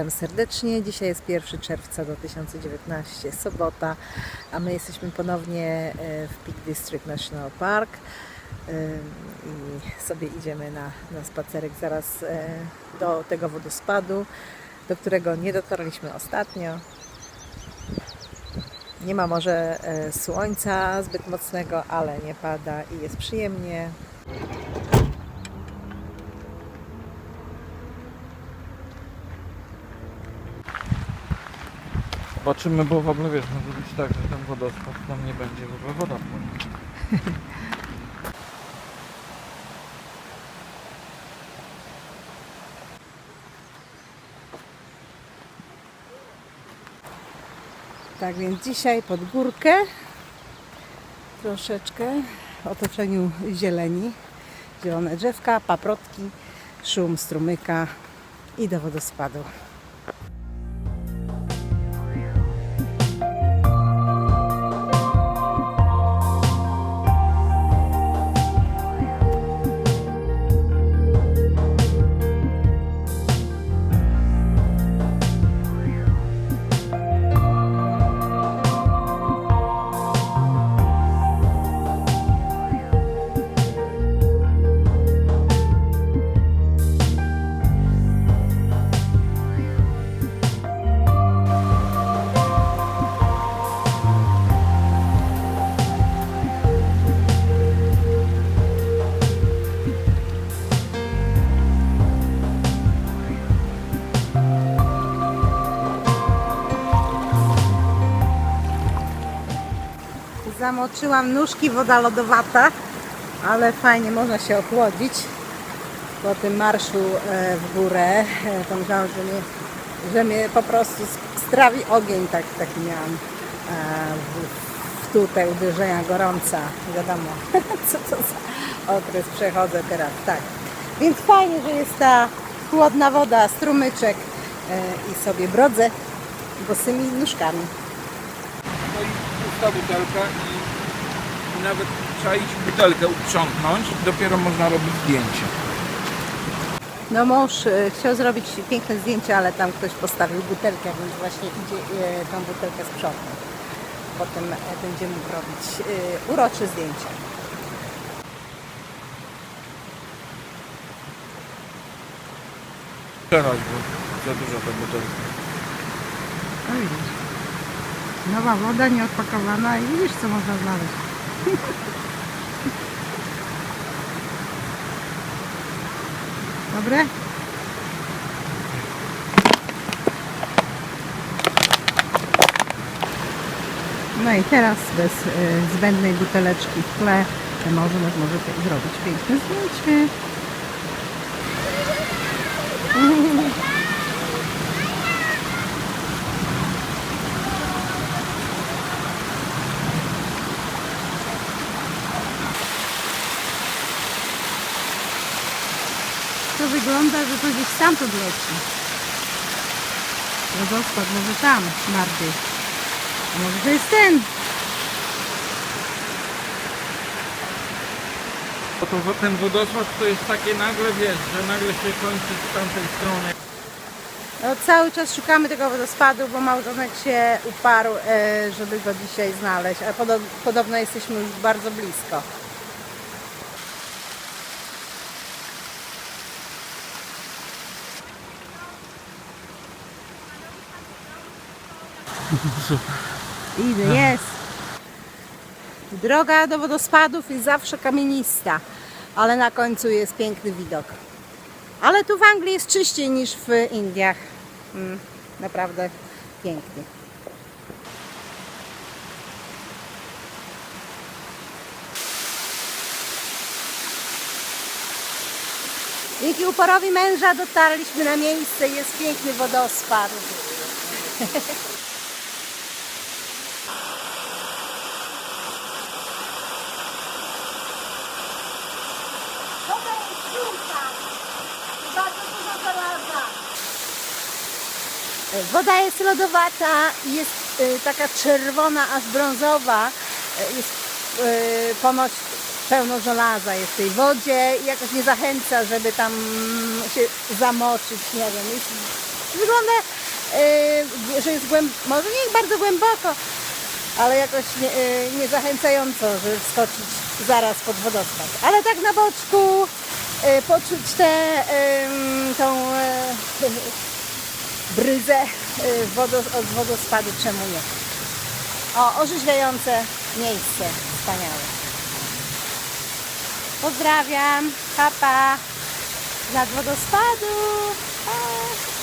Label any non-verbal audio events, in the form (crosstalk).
Witam serdecznie. Dzisiaj jest 1 czerwca 2019, sobota, a my jesteśmy ponownie e, w Peak District National Park e, i sobie idziemy na, na spacerek zaraz e, do tego wodospadu, do którego nie dotarliśmy ostatnio. Nie ma może słońca zbyt mocnego, ale nie pada i jest przyjemnie. Zobaczymy, bo w ogóle wiesz, może być tak, że ten wodospad tam nie będzie w ogóle woda płynie. (laughs) Tak więc dzisiaj pod górkę, troszeczkę w otoczeniu zieleni, zielone drzewka, paprotki, szum strumyka i do wodospadu. Zamoczyłam nóżki, woda lodowata, ale fajnie można się ochłodzić po tym marszu e, w górę. E, Pomyślałam, że mnie, że mnie po prostu strawi ogień, tak, taki miałam e, w, tutaj uderzenia gorąca. Wiadomo, (laughs) co to za okres przechodzę teraz, tak. Więc fajnie, że jest ta chłodna woda, strumyczek e, i sobie brodzę bosymi nóżkami. No i pusta butelka i, i nawet trzeba iść butelkę uprzątnąć, dopiero można robić zdjęcie. No mąż e, chciał zrobić piękne zdjęcie, ale tam ktoś postawił butelkę, więc właśnie idzie e, tą butelkę sprzątnąć. Potem e, będzie mógł robić e, urocze zdjęcia. Teraz, bo za dużo ta butelka. No widzisz. Nowa woda nieodpakowana i widzisz co można znaleźć. Dobre? No i teraz bez y, zbędnej buteleczki w tle możemy zrobić piękne zdjęcie. Wygląda, że to gdzieś stamtąd leci. Wodospad może tam bardziej. A może to jest ten? Bo to ten wodospad to jest takie nagle, wiesz, że nagle się kończy z tamtej strony. No, cały czas szukamy tego wodospadu, bo małżonek się uparł, e, żeby go dzisiaj znaleźć. A podo- podobno jesteśmy już bardzo blisko. (laughs) Idę, jest. Droga do wodospadów jest zawsze kamienista, ale na końcu jest piękny widok. Ale tu w Anglii jest czyściej niż w Indiach. Mm, naprawdę pięknie. Dzięki uporowi męża dotarliśmy na miejsce jest piękny wodospad. (laughs) Woda jest lodowata jest y, taka czerwona, aż brązowa. Y, Jest ponoć pełno żelaza jest w tej wodzie i jakoś nie zachęca, żeby tam się zamoczyć, nie wiem. Wygląda, że jest głęb... może nie bardzo głęboko, ale jakoś nie, nie zachęcająco, żeby wskoczyć zaraz pod wodospad. Ale tak na boczku poczuć tę tą bryzę yy, wodo, od wodospadu, czemu nie? O, orzeźwiające miejsce, wspaniałe. Pozdrawiam, papa, z nad wodospadu. Pa.